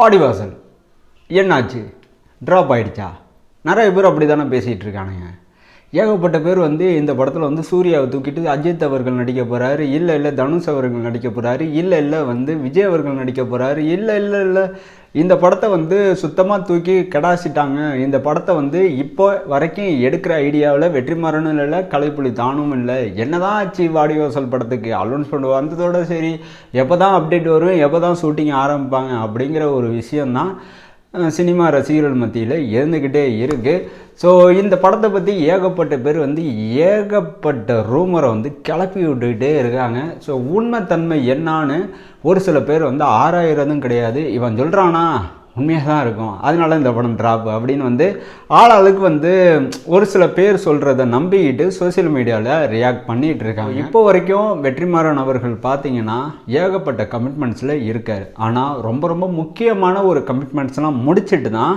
வாடிவாசல் என்னாச்சு? ட்ராப் ஆகிடுச்சா நிறைய பேர் அப்படி தானே பேசிகிட்டு இருக்கானுங்க. ஏகப்பட்ட பேர் வந்து இந்த படத்தில் வந்து சூர்யாவை தூக்கிட்டு அஜித் அவர்கள் நடிக்க போகிறாரு இல்லை இல்லை தனுஷ் அவர்கள் நடிக்க போகிறாரு இல்லை இல்லை வந்து விஜய் அவர்கள் நடிக்க போகிறாரு இல்லை இல்லை இல்லை இந்த படத்தை வந்து சுத்தமாக தூக்கி கடாசிட்டாங்க. இந்த படத்தை வந்து இப்போ வரைக்கும் எடுக்கிற ஐடியாவில் வெற்றிமாறனும் இல்லை கலைப்புலி தானும் இல்லை. என்னதான் ஆச்சு வாடிவாசல் படத்துக்கு? அலௌன்ஸ்மெண்ட் வந்ததோட சரி எப்போ தான் அப்டேட் வரும் எப்போ தான் ஷூட்டிங் ஆரம்பிப்பாங்க அப்படிங்கிற ஒரு விஷயந்தான் சினிமா ரசிகர்கள் மத்தியில் இருந்துக்கிட்டே இருக்குது ஸோ இந்த படத்தை பற்றி ஏகப்பட்ட பேர் வந்து ஏகப்பட்ட ரூமரை வந்து கிளப்பி விட்டுக்கிட்டே இருக்காங்க. ஸோ உண்மைத்தன்மை என்னான்னு ஒரு சில பேர் வந்து ஆராயிறதும் கிடையாது. இவன் சொல்கிறானா உண்மையாக தான் இருக்கும். அதனால இந்த படம் ட்ராப் அப்படின்னு வந்து ஆளாளுக்கு வந்து ஒரு சில பேர் சொல்கிறத நம்பிக்கிட்டு சோஷியல் மீடியாவில் ரியாக்ட் பண்ணிகிட்டு இருக்காங்க. இப்போ வரைக்கும் வெற்றிமாறன் அவர்கள் பார்த்தீங்கன்னா ஏகப்பட்ட கமிட்மெண்ட்ஸில் இருக்கார். ஆனால் ரொம்ப ரொம்ப முக்கியமான ஒரு கமிட்மெண்ட்ஸ்லாம் முடிச்சிட்டு தான்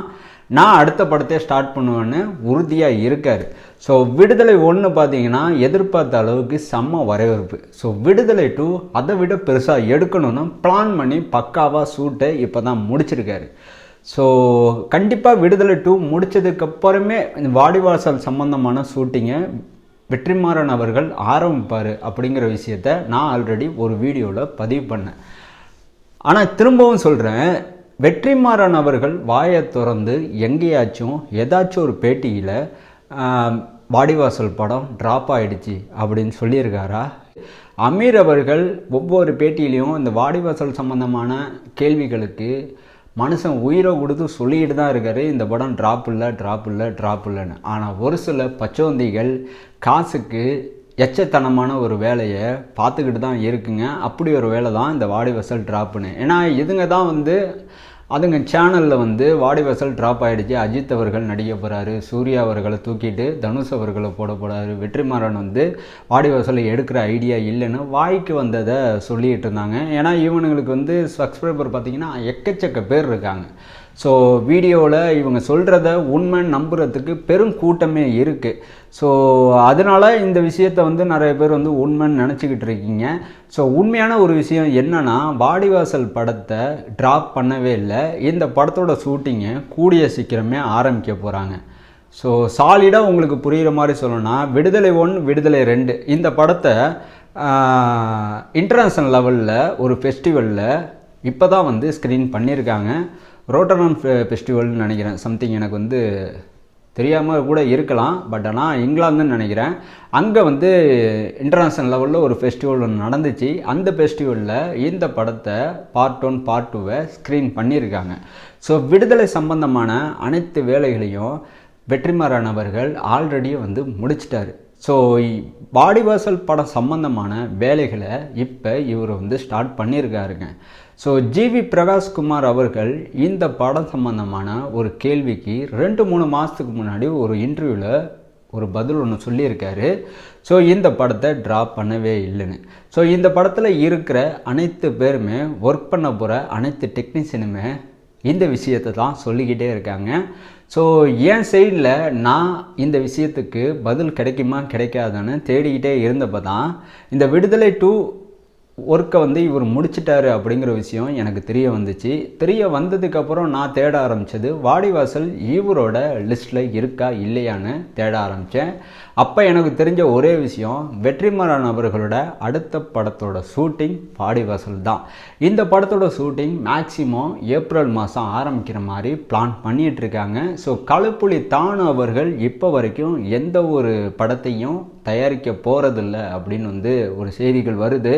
நான் அடுத்த படத்தை ஸ்டார்ட் பண்ணுவேன்னு உறுதியாக இருக்கார். ஸோ விடுதலை ஒன்று பார்த்தீங்கன்னா எதிர்பார்த்த அளவுக்கு செம்ம வரவேற்பு. ஸோ விடுதலை டூ அதை விட பெருசாக எடுக்கணும்னு பிளான் பண்ணி பக்காவாக ஷூட்டை இப்போ தான் முடிச்சிருக்காரு. ஸோ கண்டிப்பாக விடுதலை டூ முடித்ததுக்கப்புறமே இந்த வாடிவாசல் சம்மந்தமான ஷூட்டிங்கை வெற்றிமாறன் அவர்கள் ஆரம்பிப்பார் அப்படிங்கிற விஷயத்த நான் ஆல்ரெடி ஒரு வீடியோவில் பதிவு பண்ணேன். ஆனால் திரும்பவும் சொல்கிறேன் வெற்றிமாறன் அவர்கள் வாயை திறந்து எங்கேயாச்சும் ஏதாச்சும் ஒரு பேட்டியில் வாடிவாசல் படம் ட்ராப் ஆகிடுச்சி அப்படின்னு சொல்லியிருக்காரா? அமீர் அவர்கள் ஒவ்வொரு பேட்டியிலையும் இந்த வாடிவாசல் சம்பந்தமான கேள்விகளுக்கு மனுஷன் உயிரை கொடுத்து சொல்லிட்டு தான் இருக்காரு. இந்த படம் ட்ராப் இல்லை ட்ராப் இல்லை ட்ராப் இல்லைன்னு. ஆனால் ஒரு சில பச்சோந்திகள் காசுக்கு எச்சத்தனமான ஒரு வேலையை பார்த்துக்கிட்டு தான் இருக்குங்க. அப்படி ஒரு வேலை தான் இந்த வாடி வசல் ட்ராப்புன்னு ஏன்னா இதுங்க தான் வந்து அதுங்க சேனலில் வந்து வாடிவாசல் ட்ராப் ஆகிடுச்சு அஜித் அவர்கள் நடிக்க போகிறாரு சூர்யா அவர்களை தூக்கிட்டு தனுஷ் அவர்களை போட போகிறாரு வெற்றிமாறன் வந்து வாடிவாசலை எடுக்கிற ஐடியா இல்லைன்னு வாய்க்கு வந்ததை சொல்லிகிட்டு இருந்தாங்க. ஏன்னா இவனுங்களுக்கு வந்து சப்ஸ்கிரைபர் பார்த்தீங்கன்னா எக்கச்சக்க பேர் இருக்காங்க. ஸோ வீடியோவில் இவங்க சொல்கிறத உண்மை நம்புறதுக்கு பெரும் கூட்டமே இருக்குது ஸோ அதனால் இந்த விஷயத்தை வந்து நிறைய பேர் வந்து உண்மைன்னு நினச்சிக்கிட்டு இருக்கீங்க. ஸோ உண்மையான ஒரு விஷயம் என்னென்னா வாடிவாசல் படத்தை ட்ராப் பண்ணவே இல்லை. இந்த படத்தோட ஷூட்டிங்கை கூடிய சீக்கிரமே ஆரம்பிக்க போகிறாங்க ஸோ சாலிடாக உங்களுக்கு புரிகிற மாதிரி சொல்லணும்னா விடுதலை ஒன் விடுதலை ரெண்டு. இந்த படத்தை இன்டர்நேஷ்னல் லெவலில் ஒரு ஃபெஸ்டிவலில் இப்போ தான் வந்து ஸ்க்ரீன் பண்ணியிருக்காங்க. ரோட்டனான் ஃபெஸ்டிவல்னு நினைக்கிறேன். சம்திங் எனக்கு வந்து தெரியாமல் கூட இருக்கலாம். பட் ஆனால் இங்கிலாந்துன்னு நினைக்கிறேன். அங்கே வந்து இன்டர்நேஷ்னல் லெவலில் ஒரு ஃபெஸ்டிவல் ஒன்று நடந்துச்சு. அந்த ஃபெஸ்டிவலில் இந்த படத்தை பார்ட் ஒன் பார்ட் டூவை ஸ்க்ரீன் பண்ணியிருக்காங்க. ஸோ விடுதலை சம்பந்தமான அனைத்து வேலைகளையும் வெற்றிமாறன் அவர்கள் ஆல்ரெடி வந்து முடிச்சிட்டாரு. ஸோ பாடிவாசல் படம் சம்பந்தமான வேலைகளை இப்போ இவர் வந்து ஸ்டார்ட் பண்ணியிருக்காருங்க ஸோ ஜிவி பிரகாஷ்குமார் அவர்கள் இந்த படம் சம்பந்தமான ஒரு கேள்விக்கு ரெண்டு மூணு மாதத்துக்கு முன்னாடி ஒரு இன்டர்வியூவில் ஒரு பதில் ஒன்று சொல்லியிருக்காரு. ஸோ இந்த படத்தை ட்ரா பண்ணவே இல்லைன்னு. ஸோ இந்த படத்தில் இருக்கிற அனைத்து பேருமே ஒர்க் பண்ண போகிற அனைத்து டெக்னீஷியனுமே இந்த விஷயத்தை தான் சொல்லிக்கிட்டே இருக்காங்க. ஸோ என் சைடில் நான் இந்த விஷயத்துக்கு பதில் கிடைக்குமா கிடைக்காதான்னு தேடிக்கிட்டே இருந்தப்போ தான் இந்த விடுதலை டூ ஒர்க்கை வந்து இவர் முடிச்சிட்டாரு அப்படிங்கிற விஷயம் எனக்கு தெரிய வந்துச்சு. தெரிய வந்ததுக்கப்புறம் நான் தேட ஆரம்பித்தது வாடிவாசல் இவரோட லிஸ்ட்டில் இருக்கா இல்லையான்னு தேட ஆரம்பித்தேன் அப்போ எனக்கு தெரிஞ்ச ஒரே விஷயம் வெற்றிமாறன் அவர்களோட அடுத்த படத்தோட ஷூட்டிங் பாடிவாசல் தான். இந்த படத்தோட ஷூட்டிங் மேக்சிமம் ஏப்ரல் மாதம் ஆரம்பிக்கிற மாதிரி பிளான் பண்ணிகிட்ருக்காங்க இருக்காங்க. ஸோ களுப்புலி தானு அவர்கள் இப்போ வரைக்கும் எந்த ஒரு படத்தையும் தயாரிக்க போகிறதில்ல அப்படின்னு வந்து ஒரு செய்திகள் வருது.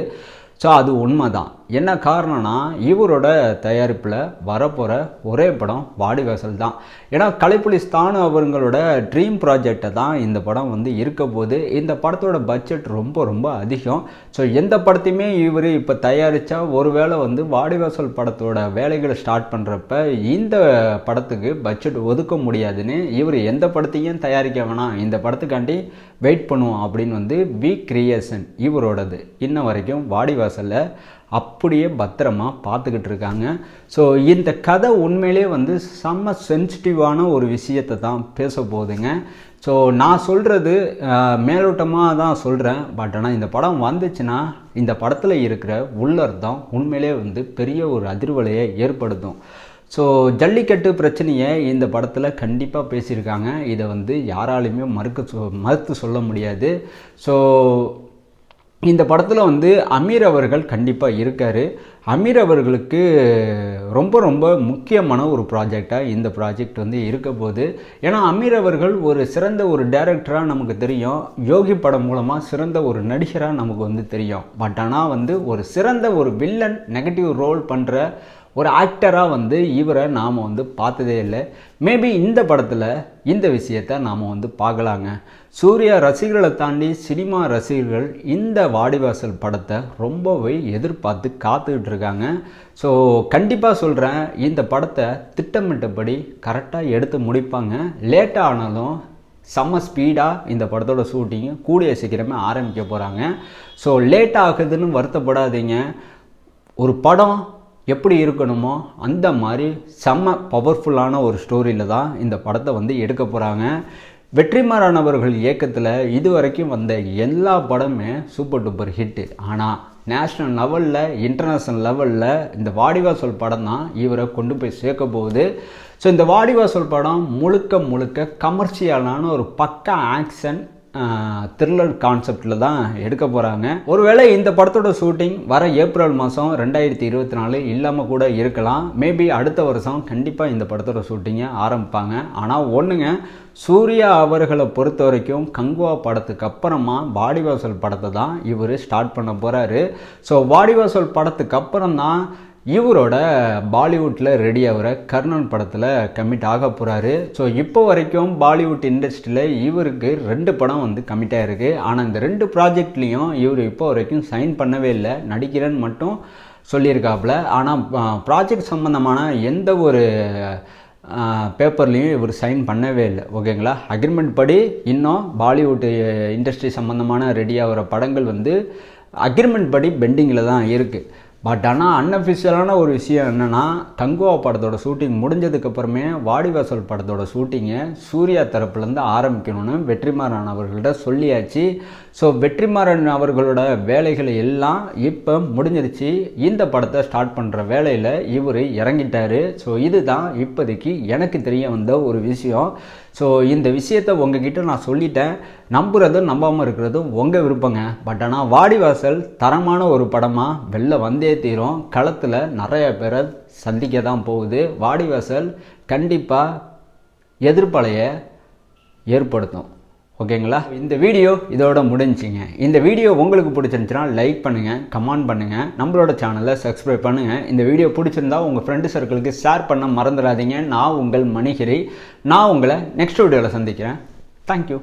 ஸோ அது உண்மை தான் என்ன காரணம்னா இவரோட தயாரிப்பில் வரப்போகிற ஒரே படம் வாடிவாசல் தான். ஏன்னா கலைப்புலி ஸ்தானு அவங்களோட ட்ரீம் ப்ராஜெக்டை தான் இந்த படம் வந்து இருக்க போது இந்த படத்தோட பட்ஜெட் ரொம்ப ரொம்ப அதிகம். ஸோ எந்த படத்தையுமே இவர் இப்போ தயாரித்தா ஒருவேளை வந்து வாடிவாசல் படத்தோட வேலைகளை ஸ்டார்ட் பண்ணுறப்ப இந்த படத்துக்கு பட்ஜெட் ஒதுக்க முடியாதுன்னு இவர் எந்த படத்தையும் தயாரிக்க வேணாம். இந்த படத்துக்காண்டி வெயிட் பண்ணுவோம் அப்படின்னு வந்து வி கிரியேஷன் இவரோடது. இன்ன வரைக்கும் வாடிவாசலில் அப்படியே பத்திரமா பார்த்துக்கிட்டு இருக்காங்க. ஸோ இந்த கதை உண்மையிலே வந்து செம்ம சென்சிட்டிவான ஒரு விஷயத்தை தான் பேச போகுதுங்க. ஸோ நான் சொல்கிறது மேலோட்டமாக தான் சொல்கிறேன் பட் ஆனால் இந்த படம் வந்துச்சுன்னா இந்த படத்தில் இருக்கிற உள்ளர்த்தம் உண்மையிலே வந்து பெரிய ஒரு அதிர்வலையை ஏற்படுத்தும். ஸோ ஜல்லிக்கட்டு பிரச்சனையை இந்த படத்தில் கண்டிப்பாக பேசியிருக்காங்க. இதை வந்து யாராலையுமே மறுக்க சொ மறுத்து சொல்ல முடியாது. ஸோ இந்த படத்தில் வந்து அமீர் அவர்கள் கண்டிப்பாக இருக்கார். அமீர் அவர்களுக்கு ரொம்ப ரொம்ப முக்கியமான ஒரு ப்ராஜெக்டாக இந்த ப்ராஜெக்ட் வந்து இருக்க போகுது. ஏன்னா அமீர் அவர்கள் ஒரு சிறந்த ஒரு டைரக்டராக நமக்கு தெரியும். யோகி படம் மூலமாக சிறந்த ஒரு நடிகராக நமக்கு வந்து தெரியும். பட் ஆனால் வந்து ஒரு சிறந்த ஒரு வில்லன் நெகட்டிவ் ரோல் பண்ணுற ஒரு ஆக்டராக வந்து இவரை நாம் வந்து பார்த்ததே இல்லை. மேபி இந்த படத்தில் இந்த விஷயத்தை நாம் வந்து பார்க்கலாங்க. சூர்யா ரசிகர்களை தாண்டி சினிமா ரசிகர்கள் இந்த வாடிவாசல் படத்தை ரொம்பவே எதிர்பார்த்து காத்துக்கிட்டு இருக்காங்க. ஸோ கண்டிப்பாக சொல்கிறேன் இந்த படத்தை திட்டமிட்டபடி கரெக்டாக எடுத்து முடிப்பாங்க. லேட்டாக ஆனாலும் செம்ம ஸ்பீடாக இந்த படத்தோட ஷூட்டிங்கு கூடிய சீக்கிரமே ஆரம்பிக்க போகிறாங்க ஸோ லேட் ஆகுதுன்னு வருத்தப்படாதீங்க. ஒரு படம் எப்படி இருக்கணுமோ அந்த மாதிரி செம்ம பவர்ஃபுல்லான ஒரு ஸ்டோரியில் தான் இந்த படத்தை வந்து எடுக்க போகிறாங்க வெற்றிமாறன் அவர்கள் இயக்கத்தில் இது வரைக்கும் வந்த எல்லா படமே சூப்பர் டூப்பர் ஹிட்டு ஆனால் நேஷ்னல் லெவலில் இன்டர்நேஷ்னல் லெவலில் இந்த வாடிவாசல் படம் தான் இவரை கொண்டு போய் சேர்க்க போகுது. ஸோ இந்த வாடிவாசல் படம் முழுக்க முழுக்க கமர்ஷியலான ஒரு பக்கா ஆக்ஷன் த்ரில்லர் கான்செப்டில் தான் எடுக்க போகிறாங்க ஒருவேளை இந்த படத்தோட ஷூட்டிங் வர ஏப்ரல் மாதம் ரெண்டாயிரத்தி இருபத்தி நாலு இல்லாமல் கூட இருக்கலாம். மேபி அடுத்த வருஷம் கண்டிப்பாக இந்த படத்தோட ஷூட்டிங்கை ஆரம்பிப்பாங்க. ஆனால் ஒன்றுங்க சூர்யா அவர்களை பொறுத்த வரைக்கும் கங்குவா படத்துக்கு அப்புறமா வாடிவாசல் படத்தை தான் இவர் ஸ்டார்ட் பண்ண போகிறாரு ஸோ வாடிவாசல் படத்துக்கு அப்புறம் தான் இவரோட பாலிவுட்டில் ரெடி ஆகிற கர்ணன் படத்தில் கமிட் ஆக போகிறாரு ஸோ இப்போ வரைக்கும் பாலிவுட் இண்டஸ்ட்ரியில் இவருக்கு ரெண்டு படம் வந்து கமிட் ஆகிருக்கு ஆனால் இந்த ரெண்டு ப்ராஜெக்ட்லேயும் இவர் இப்போ வரைக்கும் சைன் பண்ணவே இல்லை. நடிக்கிறேன்னு மட்டும் சொல்லியிருக்காப்புல. ஆனால் ப்ராஜெக்ட் சம்மந்தமான எந்த ஒரு பேப்பர்லேயும் இவர் சைன் பண்ணவே இல்லை. ஓகேங்களா அக்ரிமெண்ட் படி இன்னும் பாலிவுட் இண்டஸ்ட்ரி சம்மந்தமான ரெடி ஆகிற படங்கள் வந்து அக்ரிமெண்ட் படி பெண்டிங்கில் தான் இருக்குது பட் ஆனால் அன்அஃபிஷியலான ஒரு விஷயம் என்னென்னா தங்குவா படத்தோட ஷூட்டிங் முடிஞ்சதுக்கப்புறமே வாடிவாசல் படத்தோட ஷூட்டிங்கை சூர்யா தரப்புலேருந்து ஆரம்பிக்கணும்னு வெற்றிமாறன் அவர்கள்ட்ட சொல்லியாச்சு. ஸோ வெற்றிமாறன் அவர்களோட வேலைகளை எல்லாம் இப்போ முடிஞ்சிருச்சு. இந்த படத்தை ஸ்டார்ட் பண்ணுற வேலையில் இவர் இறங்கிட்டார். ஸோ இதுதான் இப்போதைக்கு எனக்கு தெரிய வந்த ஒரு விஷயம். ஸோ இந்த விஷயத்தை உங்ககிட்ட நான் சொல்லிட்டேன். நம்புறதும் நம்பாமல் இருக்கிறதும் உங்கள் விருப்பங்க. பட் ஆனால் வாடிவாசல் தரமான ஒரு படமாக வெளில வந்தே தீரும். களத்தில் நிறைய பேரை சந்திக்க தான் போகுது. வாடிவாசல் கண்டிப்பாக எதிர்ப்பலையை ஏற்படுத்தும். ஓகேங்களா? இந்த வீடியோ இதோட முடிஞ்சிங்க. இந்த வீடியோ உங்களுக்கு பிடிச்சிருந்துச்சுன்னா லைக் பண்ணுங்கள் கமெண்ட் பண்ணுங்கள் நம்மளோட சேனலை சப்ஸ்கிரைப் பண்ணுங்கள் இந்த வீடியோ பிடிச்சிருந்தா உங்கள் ஃப்ரெண்டு சர்க்கிளுக்கு ஷேர் பண்ண மறந்துடாதீங்க. நான் உங்கள் மணிகிரி. நான் உங்களை நெக்ஸ்ட் வீடியோவில் சந்திக்கிறேன். தேங்க்யூ